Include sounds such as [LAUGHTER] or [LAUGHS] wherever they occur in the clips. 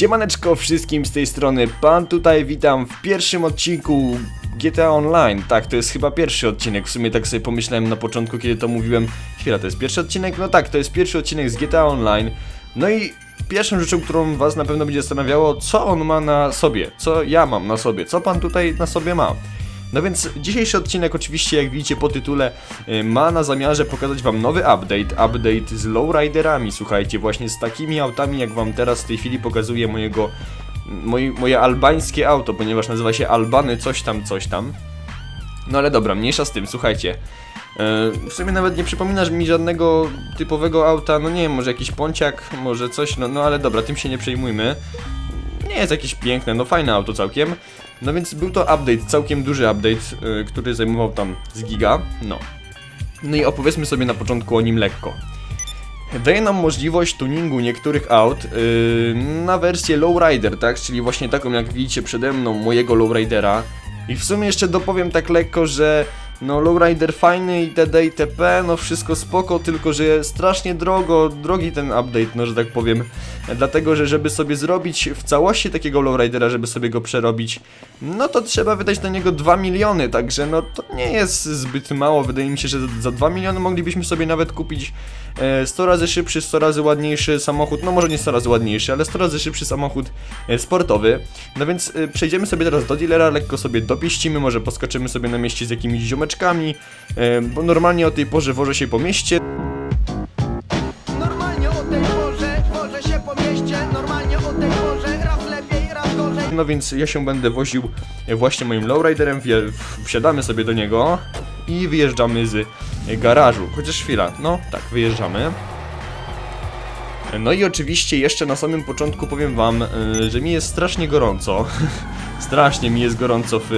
Siemaneczko wszystkim z tej strony, pan tutaj witam w pierwszym odcinku GTA Online. Tak, to jest chyba pierwszy odcinek, w sumie tak sobie pomyślałem na początku, kiedy to mówiłem. Chwila, to jest pierwszy odcinek? No tak, to jest pierwszy odcinek z GTA Online. No i pierwszą rzeczą, którą was na pewno będzie zastanawiało, co on ma na sobie, co ja mam na sobie, co pan tutaj na sobie ma. No więc dzisiejszy odcinek oczywiście, jak widzicie po tytule, y, ma na zamiarze pokazać wam nowy update, update z lowriderami, słuchajcie, właśnie z takimi autami, jak wam teraz w tej chwili pokazuję mojego, moje, albańskie auto, ponieważ nazywa się Albany coś tam, coś tam. No ale dobra, mniejsza z tym, słuchajcie. E, W sumie nawet nie przypominasz mi żadnego typowego auta, no nie wiem, może jakiś ponciak, może coś, no, no ale dobra, tym się nie przejmujmy. Nie jest jakieś piękne, no fajne auto całkiem. No więc był to update, całkiem duży update, y, który zajmował tam z giga, no. No i opowiedzmy sobie na początku o nim lekko. Daje nam możliwość tuningu niektórych aut yy, na wersję lowrider, tak? Czyli właśnie taką jak widzicie przede mną mojego lowridera. I w sumie jeszcze dopowiem tak lekko, że no lowrider fajny itd. itp. No wszystko spoko, tylko że strasznie drogo, drogi ten update, no że tak powiem. Dlatego, że żeby sobie zrobić w całości takiego lowridera, żeby sobie go przerobić, no to trzeba wydać na niego 2 miliony, także no to nie jest zbyt mało. Wydaje mi się, że za 2 miliony moglibyśmy sobie nawet kupić 100 razy szybszy, 100 razy ładniejszy samochód, no może nie 100 razy ładniejszy, ale 100 razy szybszy samochód e, sportowy. No więc e, przejdziemy sobie teraz do dealera, lekko sobie dopieścimy, może poskoczymy sobie na mieście z jakimiś ziomeczkami, e, bo normalnie o tej porze wożę się po mieście. No więc ja się będę woził właśnie moim lowriderem, wsiadamy sobie do niego i wyjeżdżamy z garażu. Chociaż chwila, no tak, wyjeżdżamy. No i oczywiście jeszcze na samym początku powiem wam, e, że mi jest strasznie gorąco. [LAUGHS] strasznie mi jest gorąco w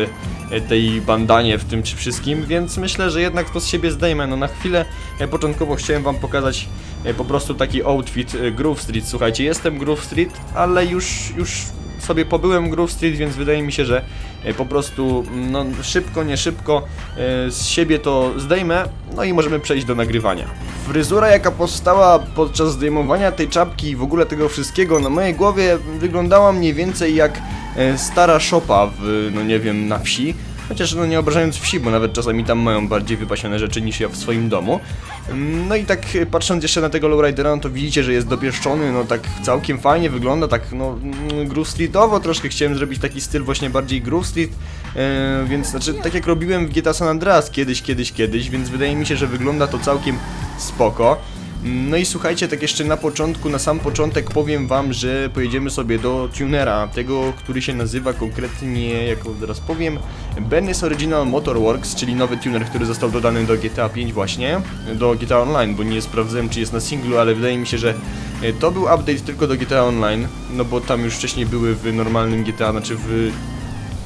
e, tej bandanie, w tym czy wszystkim, więc myślę, że jednak to z siebie zdejmę. No na chwilę e, początkowo chciałem wam pokazać po prostu taki outfit Groove Street. Słuchajcie, jestem Groove Street, ale już, już sobie pobyłem Groove Street, więc wydaje mi się, że e, po prostu no, szybko, nie szybko e, z siebie to zdejmę, no i możemy przejść do nagrywania. Fryzura jaka powstała podczas zdejmowania tej czapki i w ogóle tego wszystkiego na mojej głowie wyglądała mniej więcej jak e, stara szopa w, no nie wiem, na wsi. Chociaż no nie obrażając wsi, bo nawet czasami tam mają bardziej wypasione rzeczy niż ja w swoim domu. Mm, No i tak e, patrząc jeszcze na tego lowridera, no to widzicie, że jest dopieszczony, no tak całkiem fajnie wygląda, tak no mm, groove streetowo troszkę chciałem zrobić taki styl właśnie bardziej groove street, e, więc znaczy tak jak robiłem w GTA San Andreas kiedyś, kiedyś, kiedyś, więc wydaje mi się, że wygląda to całkiem spoko. No i słuchajcie, tak jeszcze na początku, na sam początek powiem wam, że pojedziemy sobie do tunera, tego, który się nazywa konkretnie, jak teraz powiem, Benny's Original Motorworks, czyli nowy tuner, który został dodany do GTA 5 właśnie, do GTA Online, bo nie sprawdzałem czy jest na singlu, ale wydaje mi się, że e, to był update tylko do GTA Online, no bo tam już wcześniej były w normalnym GTA, znaczy w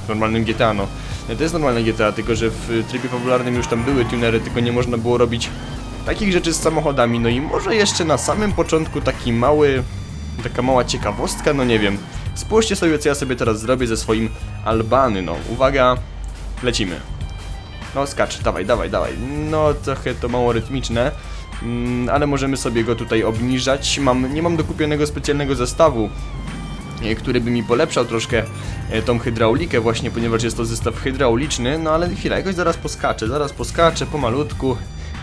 normalnym GTA, no. To jest normalne GTA, tylko że w trybie popularnym już tam były tunery, tylko nie można było robić takich rzeczy z samochodami. No i może jeszcze na samym początku taki mały, taka mała ciekawostka, no nie wiem. Spójrzcie sobie, co ja sobie teraz zrobię ze swoim Albany, no. Uwaga, lecimy. No skacz, dawaj, dawaj, dawaj. No trochę to mało rytmiczne, mm, ale możemy sobie go tutaj obniżać. Mam, nie mam dokupionego specjalnego zestawu, e, który by mi polepszał troszkę e, tą hydraulikę właśnie, ponieważ jest to zestaw hydrauliczny, no ale chwila, jakoś zaraz poskaczę, zaraz poskaczę pomalutku,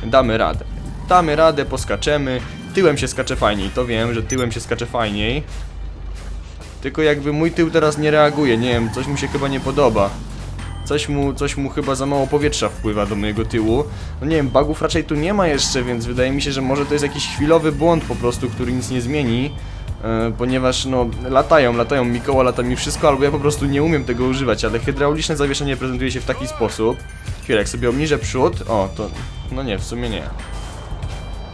damy radę. Damy radę, poskaczemy, tyłem się skacze fajniej, to wiem, że tyłem się skacze fajniej. Tylko jakby mój tył teraz nie reaguje, nie wiem, coś mu się chyba nie podoba. Coś mu, coś mu chyba za mało powietrza wpływa do mojego tyłu. No nie wiem, bugów raczej tu nie ma jeszcze, więc wydaje mi się, że może to jest jakiś chwilowy błąd po prostu, który nic nie zmieni. E, ponieważ no latają, latają mi koła, lata mi wszystko, albo ja po prostu nie umiem tego używać, ale hydrauliczne zawieszenie prezentuje się w taki sposób. Chwilę, jak sobie obniżę przód, o to, no nie, w sumie nie.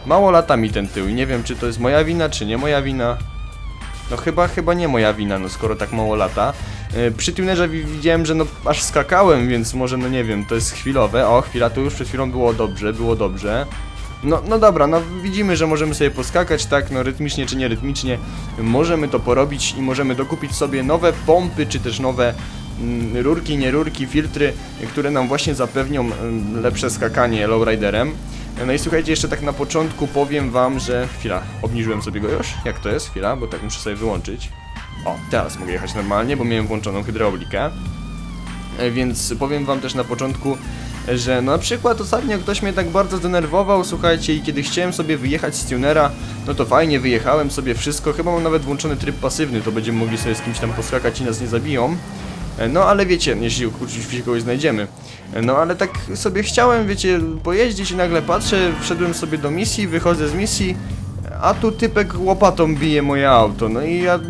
Mało lata mi ten tył i nie wiem czy to jest moja wina, czy nie moja wina. No chyba, chyba nie moja wina, no skoro tak mało lata. Yy, przy tunerze wi- widziałem, że no aż skakałem, więc może no nie wiem, to jest chwilowe. O, chwila, tu już przed chwilą było dobrze, było dobrze. No, no dobra, no widzimy, że możemy sobie poskakać, tak, no rytmicznie czy nie rytmicznie. Możemy to porobić i możemy dokupić sobie nowe pompy, czy też nowe rurki, nie rurki, filtry, które nam właśnie zapewnią mm, lepsze skakanie lowriderem. No i słuchajcie, jeszcze tak na początku powiem wam, że... Chwila, obniżyłem sobie go już? Jak to jest? Chwila, bo tak muszę sobie wyłączyć. O, teraz mogę jechać normalnie, bo miałem włączoną hydraulikę. E, Więc powiem wam też na początku, że no na przykład ostatnio ktoś mnie tak bardzo denerwował, słuchajcie, i kiedy chciałem sobie wyjechać z tunera, no to fajnie, wyjechałem sobie wszystko, chyba mam nawet włączony tryb pasywny, to będziemy mogli sobie z kimś tam poskakać i nas nie zabiją. E, No ale wiecie, jeśli oczywiście kogoś znajdziemy. E, No ale tak sobie chciałem, wiecie, pojeździć i nagle patrzę, wszedłem sobie do misji, wychodzę z misji, a tu typek łopatą bije moje auto, no i ja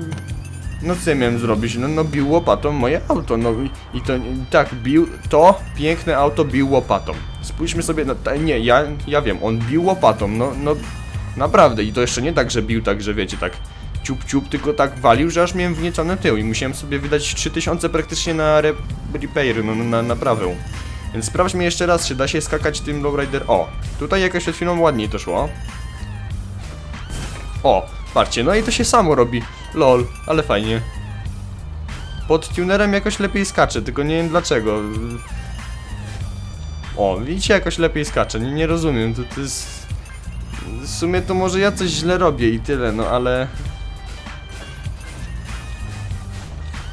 no co ja miałem zrobić? No, no bił łopatą moje auto, no i, i to tak, bił, to piękne auto bił łopatą. Spójrzmy sobie, na, ta, nie, ja, ja wiem, on bił łopatą, no, no naprawdę i to jeszcze nie tak, że bił tak, że wiecie, tak ciup ciup, tylko tak walił, że aż miałem wniecony tył i musiałem sobie wydać 3000 praktycznie na re, repair, no, na naprawę. Więc sprawdźmy jeszcze raz, czy da się skakać tym lowrider. O, tutaj jakoś przed chwilą ładniej to szło. O, patrzcie, no i to się samo robi. Lol, ale fajnie. Pod tunerem jakoś lepiej skacze, tylko nie wiem dlaczego. O, widzicie, jakoś lepiej skacze, nie, nie rozumiem, to, to jest... W sumie to może ja coś źle robię i tyle, no ale...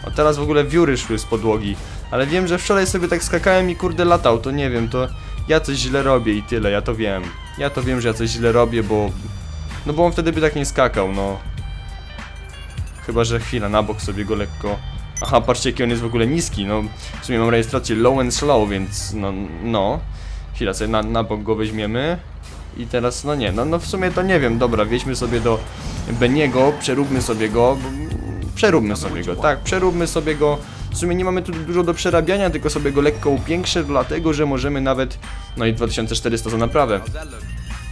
O, teraz w ogóle wióry szły z podłogi. Ale wiem, że wczoraj sobie tak skakałem i kurde latał, to nie wiem, to ja coś źle robię i tyle, ja to wiem. Ja to wiem, że ja coś źle robię, bo... No bo on wtedy by tak nie skakał, no. Chyba, że chwila, na bok sobie go lekko... Aha, patrzcie jaki on jest w ogóle niski, no. W sumie mam rejestrację low and slow, więc no, no. Chwila, sobie na, na bok go weźmiemy. I teraz, no nie, no, no w sumie to nie wiem, dobra, wjedźmy sobie do Beniego, przeróbmy sobie go, przeróbmy sobie go, tak, przeróbmy sobie go. W sumie nie mamy tu dużo do przerabiania, tylko sobie go lekko upiększę, dlatego że możemy nawet, no i 2400 za naprawę.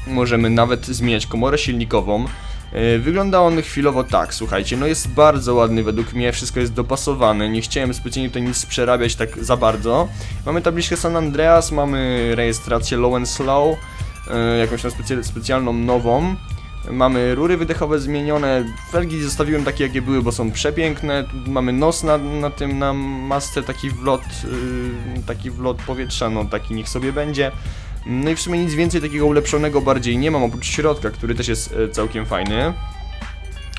Możemy nawet zmieniać komorę silnikową. Yy, Wygląda on chwilowo tak, słuchajcie, no jest bardzo ładny według mnie, wszystko jest dopasowane, nie chciałem specjalnie tutaj nic przerabiać tak za bardzo. Mamy tabliczkę San Andreas, mamy rejestrację Low and Slow, yy, jakąś tam specjalną nową. Mamy rury wydechowe zmienione, felgi zostawiłem takie jakie były, bo są przepiękne. Tu Mamy nos na, na tym, na masce, taki wlot, yy, taki wlot powietrza, no taki niech sobie będzie. No i w sumie nic więcej takiego ulepszonego bardziej nie mam, oprócz środka, który też jest e, całkiem fajny.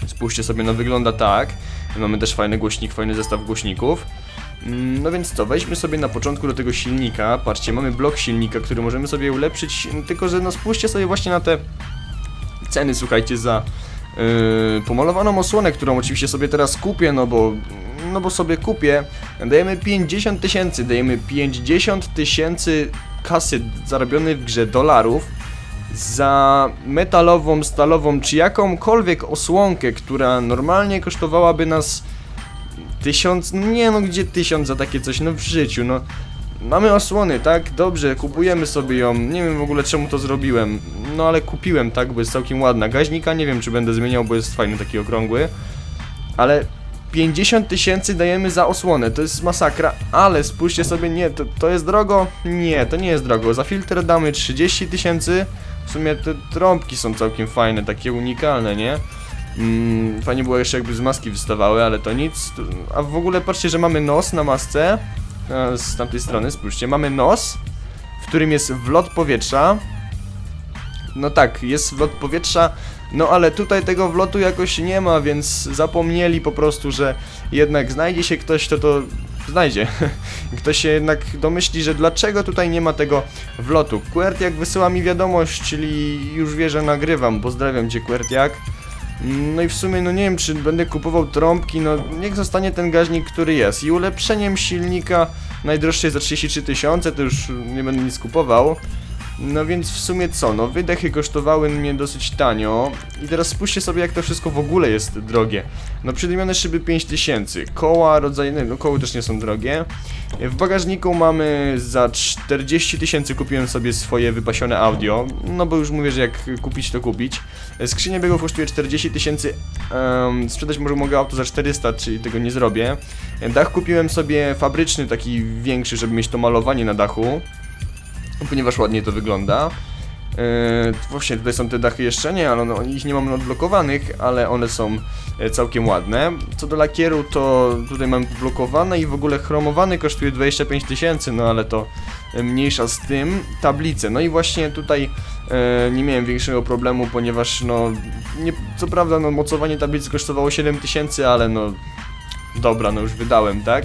Spójrzcie sobie, no wygląda tak. Mamy też fajny głośnik, fajny zestaw głośników. Mm, No więc co, weźmy sobie na początku do tego silnika. Patrzcie, mamy blok silnika, który możemy sobie ulepszyć, tylko że no spójrzcie sobie właśnie na te ceny, słuchajcie, za yy, pomalowaną osłonę, którą oczywiście sobie teraz kupię, no bo, no bo sobie kupię. Dajemy 50 tysięcy, dajemy 50 tysięcy kasy zarobionej w grze dolarów za metalową, stalową czy jakąkolwiek osłonkę, która normalnie kosztowałaby nas tysiąc, nie no gdzie tysiąc za takie coś, no w życiu, no Mamy osłony, tak? Dobrze, kupujemy sobie ją. Nie wiem w ogóle czemu to zrobiłem. No ale kupiłem, tak? Bo jest całkiem ładna. Gaźnika nie wiem czy będę zmieniał, bo jest fajny, taki okrągły. Ale 50 tysięcy dajemy za osłonę, to jest masakra, ale spójrzcie sobie, nie, to, to jest drogo? Nie, to nie jest drogo. Za filtr damy 30 tysięcy. W sumie te trąbki są całkiem fajne, takie unikalne, nie? Mm, fajnie było jeszcze jakby z maski wystawały, ale to nic. A w ogóle patrzcie, że mamy nos na masce. E, Z tamtej strony, spójrzcie, mamy nos, w którym jest wlot powietrza. No tak, jest wlot powietrza, no ale tutaj tego wlotu jakoś nie ma, więc zapomnieli po prostu, że jednak znajdzie się ktoś, kto to znajdzie. [LAUGHS] Ktoś się jednak domyśli, że dlaczego tutaj nie ma tego wlotu. Quertiak wysyła mi wiadomość, czyli już wie, że nagrywam. Pozdrawiam cię, Quertiak. No i w sumie, no nie wiem, czy będę kupował trąbki, no niech zostanie ten gaźnik, który jest. I ulepszeniem silnika najdroższy jest za 33 tysiące, to już nie będę nic kupował. No więc w sumie co, no wydechy kosztowały mnie dosyć tanio i teraz spójrzcie sobie jak to wszystko w ogóle jest drogie. No przydymione szyby 5000, koła rodzaje, no koły też nie są drogie. W bagażniku mamy za 40 tysięcy kupiłem sobie swoje wypasione audio, no bo już mówię, że jak kupić to kupić. Skrzynia biegów kosztuje 40 tysięcy, em, sprzedać może mogę auto za 400, czyli tego nie zrobię. Dach kupiłem sobie fabryczny, taki większy, żeby mieć to malowanie na dachu ponieważ ładnie to wygląda. właśnie tutaj są te dachy jeszcze nie, ale ich nie mamy odblokowanych, ale one są e, całkiem ładne. Co do lakieru, to tutaj mam blokowane i w ogóle chromowany kosztuje 25 tysięcy, no ale to e, mniejsza z tym. Tablice, no i właśnie tutaj e, nie miałem większego problemu, ponieważ no, nie, co prawda no, mocowanie tablicy kosztowało 7 tysięcy, ale no, dobra, no już wydałem, tak?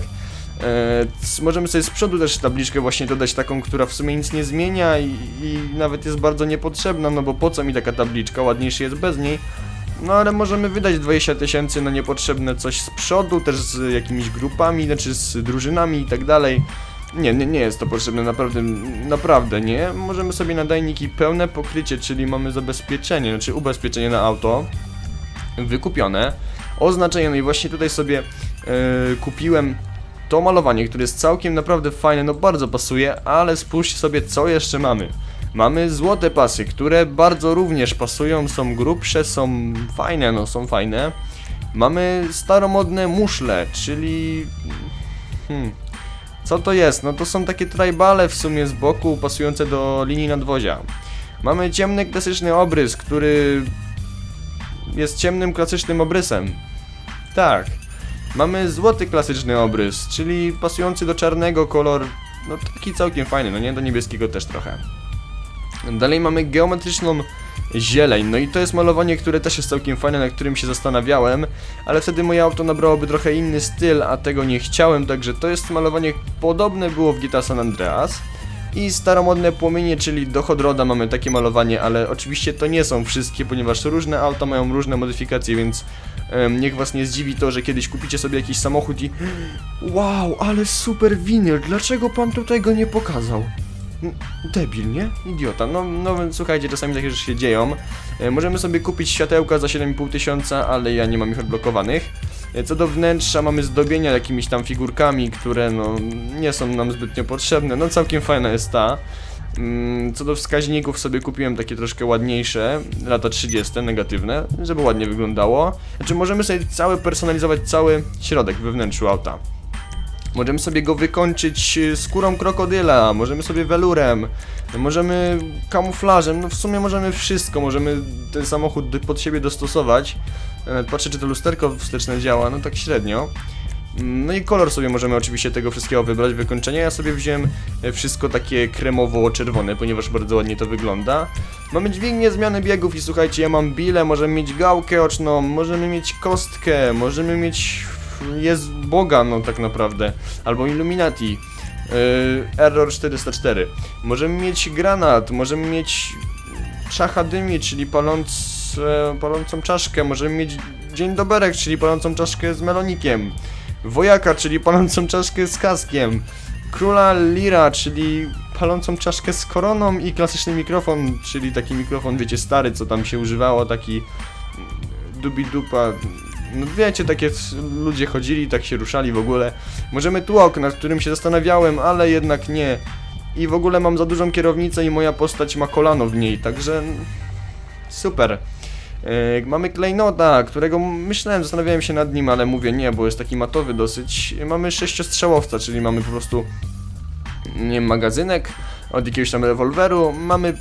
E, możemy sobie z przodu też tabliczkę właśnie dodać taką, która w sumie nic nie zmienia i, i nawet jest bardzo niepotrzebna, no bo po co mi taka tabliczka, ładniejszy jest bez niej. No ale możemy wydać 20 tysięcy na niepotrzebne coś z przodu, też z jakimiś grupami, znaczy z drużynami i tak dalej. Nie, nie, nie jest to potrzebne, naprawdę, naprawdę nie. Możemy sobie nadajniki pełne pokrycie, czyli mamy zabezpieczenie, znaczy ubezpieczenie na auto wykupione. Oznaczenie, no i właśnie tutaj sobie e, kupiłem to malowanie, które jest całkiem naprawdę fajne, no bardzo pasuje, ale spójrzcie sobie co jeszcze mamy. Mamy złote pasy, które bardzo również pasują, są grubsze, są fajne, no są fajne. Mamy staromodne muszle, czyli... Hmm, co to jest? No to są takie tribale w sumie z boku, pasujące do linii nadwozia. Mamy ciemny, klasyczny obrys, który jest ciemnym, klasycznym obrysem. Tak. Mamy złoty klasyczny obrys, czyli pasujący do czarnego kolor, no taki całkiem fajny, no nie, do niebieskiego też trochę. Dalej mamy geometryczną zieleń, no i to jest malowanie, które też jest całkiem fajne, na którym się zastanawiałem, ale wtedy moje auto nabrałoby trochę inny styl, a tego nie chciałem, także to jest malowanie podobne było w GTA San Andreas. I staromodne płomienie, czyli do Hot Roda mamy takie malowanie, ale oczywiście to nie są wszystkie, ponieważ różne auta mają różne modyfikacje, więc niech was nie zdziwi to, że kiedyś kupicie sobie jakiś samochód i Wow, ale super winyl, dlaczego pan tutaj go nie pokazał? Debil, nie? Idiota. No, no słuchajcie, czasami takie rzeczy się dzieją. E, możemy sobie kupić światełka za 7,5 tysiąca, ale ja nie mam ich odblokowanych. E, Co do wnętrza, mamy zdobienia jakimiś tam figurkami, które no nie są nam zbytnio potrzebne. No całkiem fajna jest ta. Mm, Co do wskaźników sobie kupiłem takie troszkę ładniejsze, lata 30, negatywne, żeby ładnie wyglądało. Znaczy możemy sobie cały personalizować cały środek we wnętrzu auta. Możemy sobie go wykończyć y, skórą krokodyla, możemy sobie welurem, możemy kamuflażem, no w sumie możemy wszystko, możemy ten samochód pod siebie dostosować. Nawet patrzę, czy to lusterko wsteczne działa, no tak średnio. No i kolor sobie możemy oczywiście tego wszystkiego wybrać, wykończenie. Ja sobie wziąłem e, wszystko takie kremowo-czerwone, ponieważ bardzo ładnie to wygląda. Mamy dźwignię zmiany biegów i słuchajcie, ja mam bilę, możemy mieć gałkę oczną, możemy mieć kostkę, możemy mieć... jest Boga, no tak naprawdę. Albo Illuminati. Yy, Error 404. Możemy mieć granat, możemy mieć szacha dymi, czyli palące, palącą czaszkę, możemy mieć dzień doberek, czyli palącą czaszkę z melonikiem. Wojaka, czyli palącą czaszkę z kaskiem. Króla Lira, czyli palącą czaszkę z koroną i klasyczny mikrofon, czyli taki mikrofon, wiecie, stary, co tam się używało, taki dubi-dupa. No wiecie, takie ludzie chodzili, tak się ruszali w ogóle. Możemy tłok, nad którym się zastanawiałem, ale jednak nie. I w ogóle mam za dużą kierownicę i moja postać ma kolano w niej, także super. E, mamy klejnota, którego myślałem, zastanawiałem się nad nim, ale mówię nie, bo jest taki matowy dosyć. Mamy sześciostrzałowca, czyli mamy po prostu nie magazynek od jakiegoś tam rewolweru. Mamy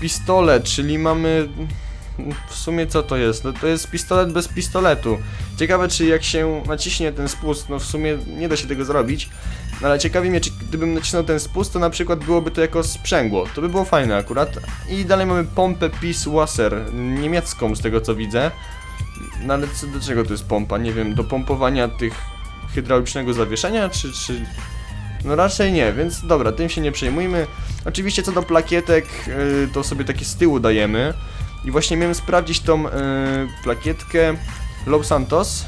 pistolet, czyli mamy w sumie co to jest? No to jest pistolet bez pistoletu. Ciekawe czy jak się naciśnie ten spust, no w sumie nie da się tego zrobić, no ale ciekawi mnie czy gdybym nacisnął ten spust, to na przykład byłoby to jako sprzęgło. To by było fajne akurat. I dalej mamy pompę Peace Wasser, niemiecką z tego co widzę. No ale co, do czego to jest pompa? Nie wiem, do pompowania tych hydraulicznego zawieszenia, czy, czy... No raczej nie, więc dobra, tym się nie przejmujmy. Oczywiście co do plakietek, yy, to sobie takie z tyłu dajemy. I właśnie miałem sprawdzić tą yy, plakietkę Los Santos.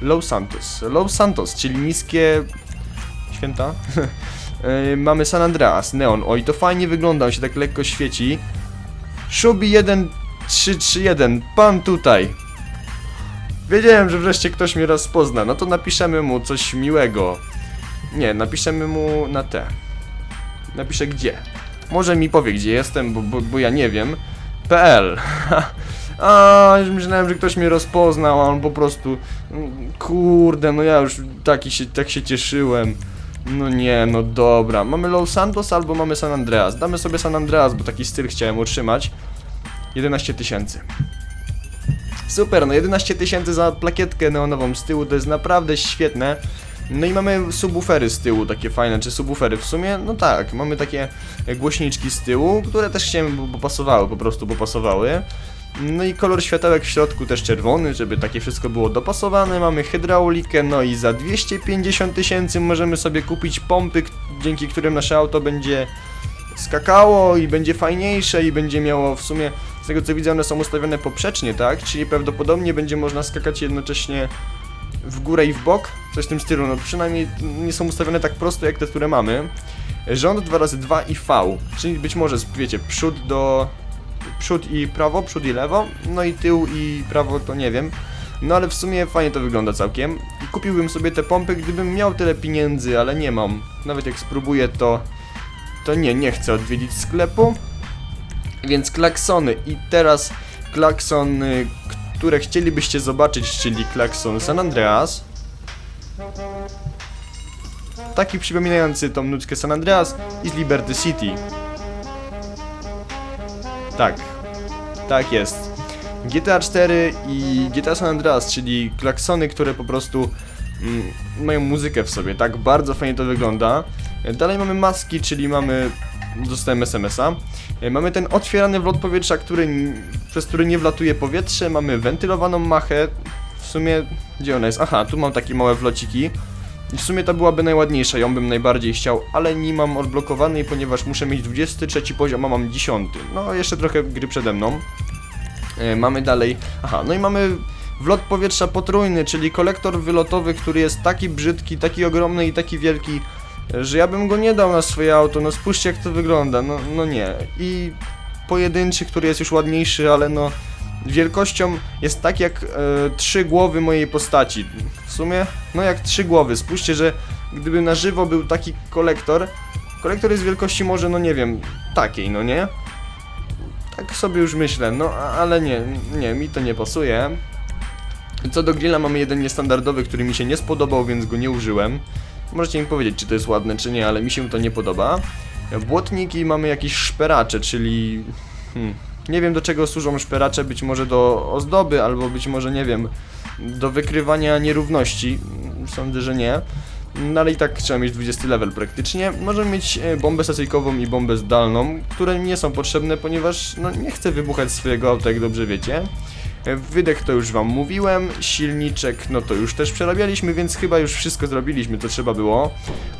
Los Santos. Los Santos, czyli niskie święta. Yy, [LAUGHS] mamy San Andreas, neon. Oj, to fajnie wygląda, on się tak lekko świeci. Shubi 1331, pan tutaj. Wiedziałem, że wreszcie ktoś mnie rozpozna. No to napiszemy mu coś miłego. Nie, napiszemy mu na T. Napiszę gdzie. Może mi powie gdzie jestem, bo, bo, bo ja nie wiem. PL. [LAUGHS] A, już myślałem, że ktoś mnie rozpoznał, a on po prostu. mm, Kurde, no ja już taki się, tak się cieszyłem. No nie, no dobra. Mamy Los Santos albo mamy San Andreas. Damy sobie San Andreas, bo taki styl chciałem utrzymać. 11 tysięcy. Super, no 11 tysięcy za plakietkę neonową z tyłu to jest naprawdę świetne. No i mamy subwoofery z tyłu, takie fajne, czy subwoofery w sumie? No tak, mamy takie głośniczki z tyłu, które też chciałem, bo, bo pasowały, po prostu, bo pasowały. No i kolor światełek w środku też czerwony, żeby takie wszystko było dopasowane. Mamy hydraulikę, no i za 250 tysięcy możemy sobie kupić pompy, dzięki którym nasze auto będzie skakało i będzie fajniejsze i będzie miało w sumie, z tego co widzę, one są ustawione poprzecznie, tak? Czyli prawdopodobnie będzie można skakać jednocześnie w górę i w bok, coś w tym stylu, no przynajmniej nie są ustawione tak prosto jak te, które mamy. Rząd 2 razy 2 i V, czyli być może, wiecie, przód do... przód i prawo, przód i lewo, no i tył i prawo to nie wiem. No ale w sumie fajnie to wygląda całkiem. Kupiłbym sobie te pompy, gdybym miał tyle pieniędzy, ale nie mam. Nawet jak spróbuję to... to nie, nie chcę odwiedzić sklepu. Więc klaksony i teraz klaksony, które chcielibyście zobaczyć, czyli klakson San Andreas. Taki przypominający tą nutkę San Andreas i z Liberty City. Tak, tak jest. GTA 4 i GTA San Andreas, czyli klaksony, które po prostu mm, mają muzykę w sobie, tak bardzo fajnie to wygląda. Dalej mamy maski, czyli mamy, dostałem SMS-a. Mamy ten otwierany wlot powietrza, który, przez który nie wlatuje powietrze, mamy wentylowaną machę. W sumie, gdzie ona jest? Aha, tu mam takie małe wlociki. I w sumie ta byłaby najładniejsza, ją bym najbardziej chciał, ale nie mam odblokowanej, ponieważ muszę mieć 23 poziom, a mam 10. No, jeszcze trochę gry przede mną. E, mamy dalej. Aha, no i mamy wlot powietrza potrójny, czyli kolektor wylotowy, który jest taki brzydki, taki ogromny i taki wielki, że ja bym go nie dał na swoje auto. No spójrzcie jak to wygląda. No, no nie. I pojedynczy, który jest już ładniejszy, ale no wielkością jest tak jak e, trzy głowy mojej postaci. W sumie, no jak trzy głowy. Spójrzcie, że gdyby na żywo był taki kolektor, kolektor jest wielkości może, no nie wiem, takiej, no nie? Tak sobie już myślę, no ale nie, nie, mi to nie pasuje. Co do grilla mamy jeden niestandardowy, który mi się nie spodobał, więc go nie użyłem. Możecie mi powiedzieć, czy to jest ładne, czy nie, ale mi się to nie podoba. Błotniki mamy jakieś szperacze, czyli... Hmm, nie wiem do czego służą szperacze, być może do ozdoby, albo być może, nie wiem, do wykrywania nierówności. Sądzę, że nie. No ale i tak trzeba mieć 20 level praktycznie. Możemy mieć e, bombę stacyjkową i bombę zdalną, które nie są potrzebne, ponieważ no, nie chcę wybuchać swojego auta, jak dobrze wiecie. E, Wydech to już wam mówiłem, silniczek no to już też przerabialiśmy, więc chyba już wszystko zrobiliśmy, co trzeba było.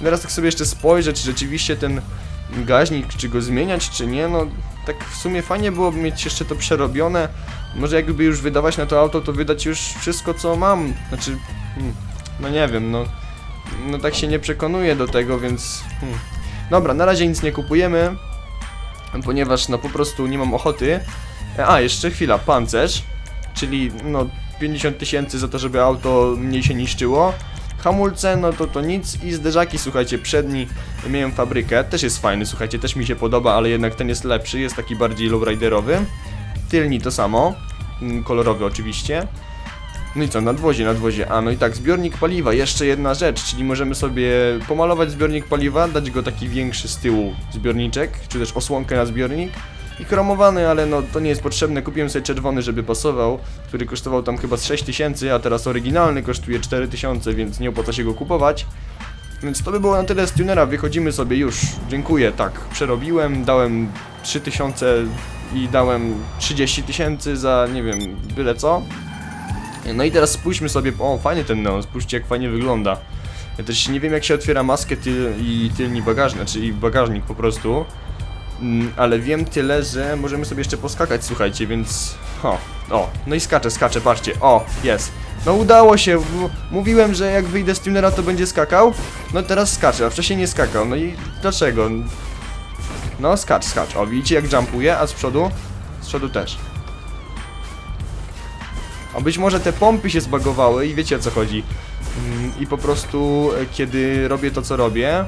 Teraz tak sobie jeszcze spojrzę, czy rzeczywiście ten gaźnik, czy go zmieniać, czy nie, no tak w sumie fajnie byłoby mieć jeszcze to przerobione. Może jakby już wydawać na to auto, to wydać już wszystko, co mam. Znaczy, hmm, no nie wiem, no no tak się nie przekonuję do tego, więc... Hmm. Dobra, na razie nic nie kupujemy, ponieważ no po prostu nie mam ochoty. E, A, jeszcze chwila, pancerz, czyli no 50 tysięcy za to, żeby auto mniej się niszczyło. Hamulce, no to to nic i zderzaki, słuchajcie, przedni miałem fabrykę, też jest fajny, słuchajcie, też mi się podoba, ale jednak ten jest lepszy, jest taki bardziej lowriderowy. Tylni to samo, mm, kolorowy oczywiście. No i co, nadwozie, nadwozie. A, no i tak, zbiornik paliwa, jeszcze jedna rzecz, czyli możemy sobie pomalować zbiornik paliwa, dać go taki większy z tyłu zbiorniczek, czy też osłonkę na zbiornik. I chromowany, ale no to nie jest potrzebne, kupiłem sobie czerwony, żeby pasował, który kosztował tam chyba z 6000, a teraz oryginalny kosztuje 4000, więc nie opłaca się go kupować. Więc to by było na tyle z tunera, wychodzimy sobie już, dziękuję, tak, przerobiłem, dałem 3000 i dałem 30 tysięcy za, nie wiem, byle co. No i teraz spójrzmy sobie, o fajny ten neon, spójrzcie jak fajnie wygląda. Ja też nie wiem jak się otwiera maskę tyl i tylni bagażnik, czyli bagażnik po prostu. Mm, ale wiem tyle, że możemy sobie jeszcze poskakać, słuchajcie, więc... O, o, no i skaczę, skaczę, patrzcie, o, jest. No udało się, mówiłem, że jak wyjdę z tunera to będzie skakał, no teraz skaczę, a wcześniej nie skakał, no i dlaczego? No skacz, skacz, o widzicie jak jumpuje, a z przodu? Z przodu też. A być może te pompy się zbagowały i wiecie o co chodzi. Mm, I po prostu e, kiedy robię to co robię,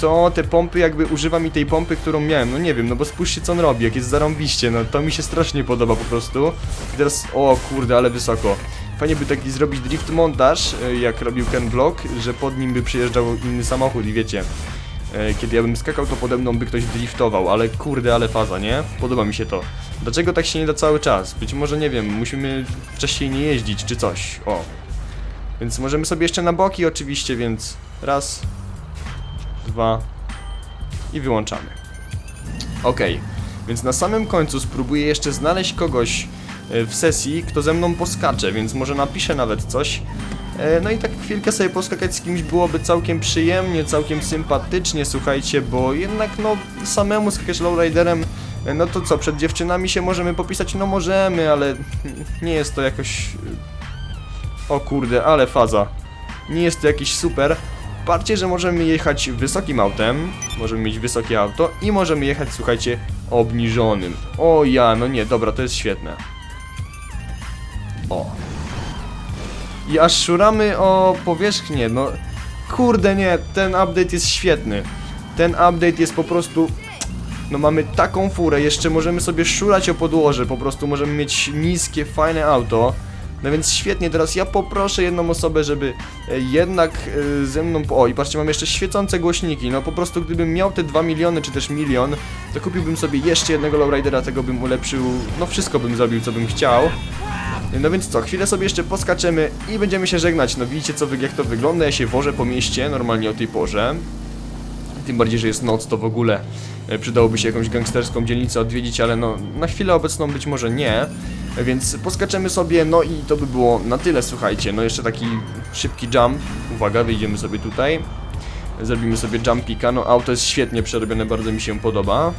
to te pompy jakby używa mi tej pompy, którą miałem. No nie wiem, no bo spójrzcie co on robi, jak jest zarąbiście, no to mi się strasznie podoba po prostu. I teraz, o kurde, ale wysoko. Fajnie by taki zrobić drift montaż, e, jak robił Ken Block, że pod nim by przyjeżdżał inny samochód i wiecie, e, kiedy ja bym skakał, to pode mną by ktoś driftował, ale kurde, ale faza, nie? Podoba mi się to. Dlaczego tak się nie da cały czas? Być może, nie wiem, musimy wcześniej nie jeździć, czy coś. O. Więc możemy sobie jeszcze na boki oczywiście, więc raz, i wyłączamy. Okej, więc na samym końcu spróbuję jeszcze znaleźć kogoś e, w sesji, kto ze mną poskacze, więc może napiszę nawet coś. E, No i tak chwilkę sobie poskakać z kimś byłoby całkiem przyjemnie, całkiem sympatycznie, słuchajcie, bo jednak no samemu skakać lowriderem, e, no to co, przed dziewczynami się możemy popisać? No możemy, ale nie jest to jakoś... O kurde, ale faza. Nie jest to jakiś super. Parcie, że możemy jechać wysokim autem, możemy mieć wysokie auto i możemy jechać, słuchajcie, obniżonym. O ja, no nie, dobra, to jest świetne. O. I aż szuramy o powierzchnię, no kurde nie, ten update jest świetny. Ten update jest po prostu no mamy taką furę, jeszcze możemy sobie szurać o podłoże, po prostu możemy mieć niskie, fajne auto. No więc świetnie, teraz ja poproszę jedną osobę, żeby e, jednak e, ze mną... O, i patrzcie, mam jeszcze świecące głośniki, no po prostu gdybym miał te 2 miliony, czy też milion, to kupiłbym sobie jeszcze jednego lowridera, tego bym ulepszył, no wszystko bym zrobił, co bym chciał. No więc co, chwilę sobie jeszcze poskaczemy i będziemy się żegnać. No widzicie co, jak to wygląda, ja się wożę po mieście, normalnie o tej porze. Tym bardziej, że jest noc, to w ogóle e, przydałoby się jakąś gangsterską dzielnicę odwiedzić, ale no na chwilę obecną być może nie. Więc poskaczemy sobie, no i to by było na tyle, słuchajcie. No jeszcze taki szybki jump. Uwaga, wyjdziemy sobie tutaj. Zrobimy sobie jumpika. No auto jest świetnie przerobione, bardzo mi się podoba.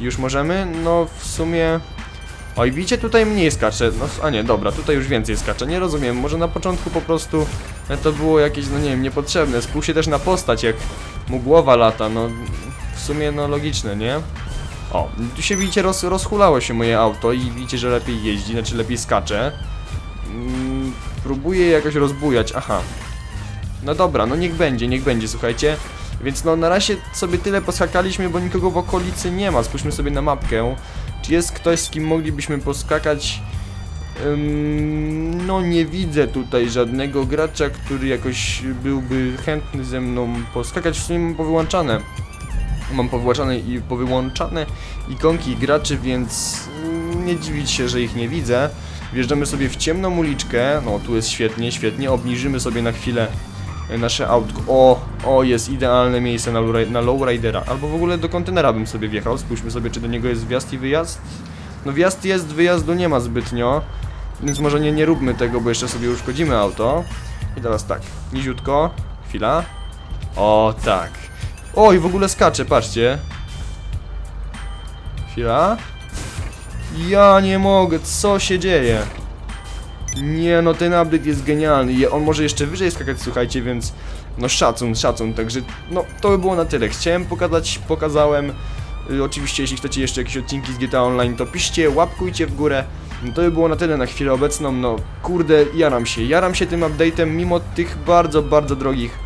Już możemy? No w sumie... Oj, widzicie, tutaj mniej skacze. No, a nie, dobra, tutaj już więcej skacze. Nie rozumiem, może na początku po prostu e, to było jakieś, no nie wiem, niepotrzebne. Się też na postać, jak mu głowa lata, no w sumie no logiczne, nie? O, tu się widzicie, roz, rozhulało się moje auto i widzicie, że lepiej jeździ, znaczy lepiej skacze. Mm, próbuję jakoś rozbujać, aha. No dobra, no niech będzie, niech będzie, słuchajcie. Więc no na razie sobie tyle poskakaliśmy, bo nikogo w okolicy nie ma. Spójrzmy sobie na mapkę. Czy jest ktoś, z kim moglibyśmy poskakać? No nie widzę tutaj żadnego gracza, który jakoś byłby chętny ze mną poskakać. W sumie mam powyłączane. Mam powyłączane i powyłączane ikonki graczy, więc nie dziwić się, że ich nie widzę. Wjeżdżamy sobie w ciemną uliczkę. No tu jest świetnie, świetnie. Obniżymy sobie na chwilę e, nasze autko. O, o, jest idealne miejsce na, na lowridera. Albo w ogóle do kontenera bym sobie wjechał. Spójrzmy sobie, czy do niego jest wjazd i wyjazd. No wjazd jest, wyjazdu nie ma zbytnio. Więc może nie, nie róbmy tego, bo jeszcze sobie uszkodzimy auto. I teraz tak, niziutko. Chwila. O, tak. Oj, w ogóle skacze, patrzcie. Chwila. Ja nie mogę, co się dzieje? Nie, no ten update jest genialny. On może jeszcze wyżej skakać, słuchajcie, więc no szacun, szacun. Także no to by było na tyle. Chciałem pokazać, pokazałem. Y, oczywiście, jeśli chcecie jeszcze jakieś odcinki z GTA Online, to piszcie, łapkujcie w górę. No to by było na tyle na chwilę obecną. No kurde, jaram się, jaram się tym update'em, mimo tych bardzo, bardzo drogich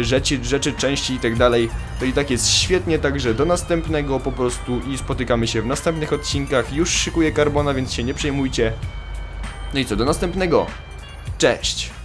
rzeczy, rzeczy, części i tak dalej. To i tak jest świetnie, także do następnego po prostu i spotykamy się w następnych odcinkach. Już szykuję Carbona, więc się nie przejmujcie. No i co, do następnego. Cześć!